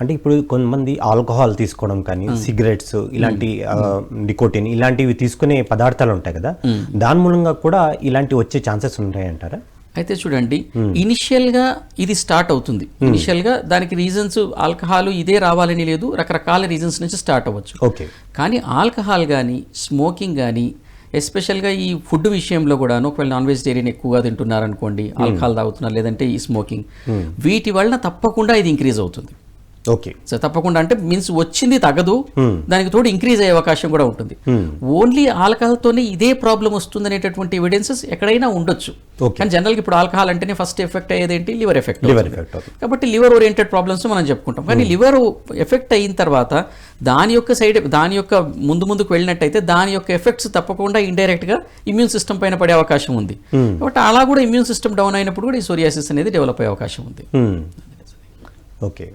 అంటే ఇప్పుడు కొంతమంది ఆల్కహాల్ తీసుకోవడం కానీ సిగరెట్స్ ఇలాంటి నికోటిన్ ఇలాంటివి తీసుకునే పదార్థాలు ఉంటాయి కదా. దాని మూలంగా కూడా ఇలాంటి వచ్చే ఛాన్సెస్ ఉంటాయంటారా? అయితే చూడండి ఇనిషియల్గా ఇది స్టార్ట్ అవుతుంది. ఇనిషియల్గా దానికి రీజన్స్ ఆల్కహాల్ ఇదే రావాలని లేదు రకరకాల రీజన్స్ నుంచి స్టార్ట్ అవ్వచ్చు. ఓకే. కానీ ఆల్కహాల్ కానీ స్మోకింగ్ కానీ ఎస్పెషల్గా ఈ ఫుడ్ విషయంలో కూడా ఒకవేళ నాన్ వెజిటేరియన్ ఎక్కువగా తింటున్నారనుకోండి ఆల్కహాల్ తాగుతున్నారు లేదంటే ఈ స్మోకింగ్ వీటి వలన తప్పకుండా ఇది ఇంక్రీజ్ అవుతుంది. ఓకే. సో తప్పకుండా అంటే మీన్స్ వచ్చింది తగ్గదు దానికి తోడు ఇంక్రీజ్ అయ్యే అవకాశం కూడా ఉంటుంది. ఓన్లీ ఆల్కహాల్తోనే ఇదే ప్రాబ్లం వస్తుంది అనేటటువంటి ఎవిడెన్సెస్ ఎక్కడైనా ఉండొచ్చు. కానీ జనరల్గా ఇప్పుడు ఆల్కహాల్ అంటేనే ఫస్ట్ ఎఫెక్ట్ అయ్యేది ఏంటి? లివర్ ఎఫెక్ట్ లివర్ ఎఫెక్ట్ కాబట్టి లివర్ ఓరియంటెడ్ ప్రాబ్లమ్స్ మనం చెప్పుకుంటాం. కానీ లివర్ ఎఫెక్ట్ అయిన తర్వాత దాని యొక్క సైడ్ దాని యొక్క ముందు ముందుకు వెళ్ళినట్టయితే దాని యొక్క ఎఫెక్ట్స్ తప్పకుండా ఇండైరెక్ట్గా ఇమ్యూన్ సిస్టమ్ పైన పడే అవకాశం ఉంది. కాబట్టి అలా కూడా ఇమ్యూన్ సిస్టమ్ డౌన్ అయినప్పుడు కూడా ఈ సోరియాసిస్ అనేది డెవలప్ అయ్యే అవకాశం ఉంది. ఓకే